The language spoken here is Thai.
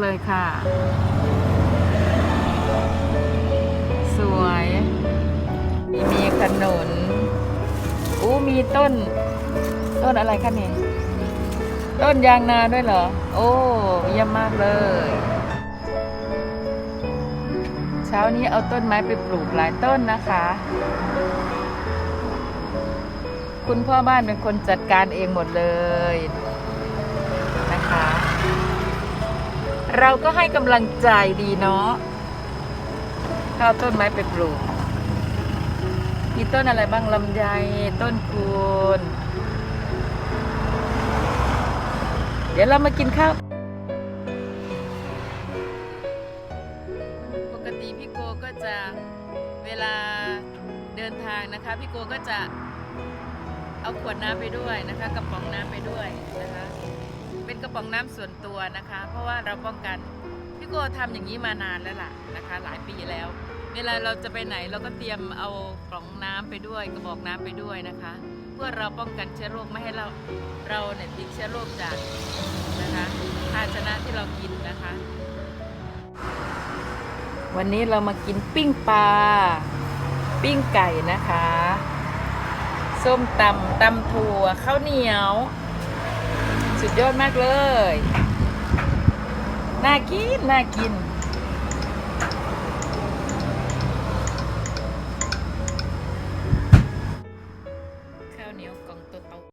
เลยค่ะ สวย มีขนุนอู้มีต้น ต้นอะไรคะเนี่ยต้นยางนาด้วยเหรอ โอ้เยี่ยมมากเลย เช้านี้เอาต้นไม้ไปปลูกหลายต้นนะคะ คุณพ่อบ้านเป็นคนจัดการเองหมดเลย เราก็ให้กำลังใจดีเนาะข้าต้นไม้ไปปลูก มีต้นอะไรบ้างลำไยต้นคูณเดี๋ยวเรามากินข้าว ปกติพี่โกก็จะเวลาเดินทางนะคะ พี่โกก็จะเอาขวดน้ำไปด้วยนะคะกระป๋องน้ำไปด้วย ป๋องน้ำส่วนตัวนะคะ เพราะว่าเราป้องกันพี่โกทำอย่างนี้มานานแล้วล่ะนะคะ หลายปีแล้ว เวลาเราจะไปไหนเราก็เตรียมเอากล่องน้ำไปด้วยกระบอกน้ำไปด้วยนะคะ เพื่อเราป้องกันเชื้อโรคไม่ให้เราเราเนี่ยติดเชื้อโรคจากนะคะภาชนะที่เรากินนะคะ วันนี้เรามากินปิ้งปลาปิ้งไก่นะคะ ส้มตำตำถั่วข้าวเหนียว สุดยอดมากเลย น่ากิน น่ากิน ข้าวเหนียวกององโต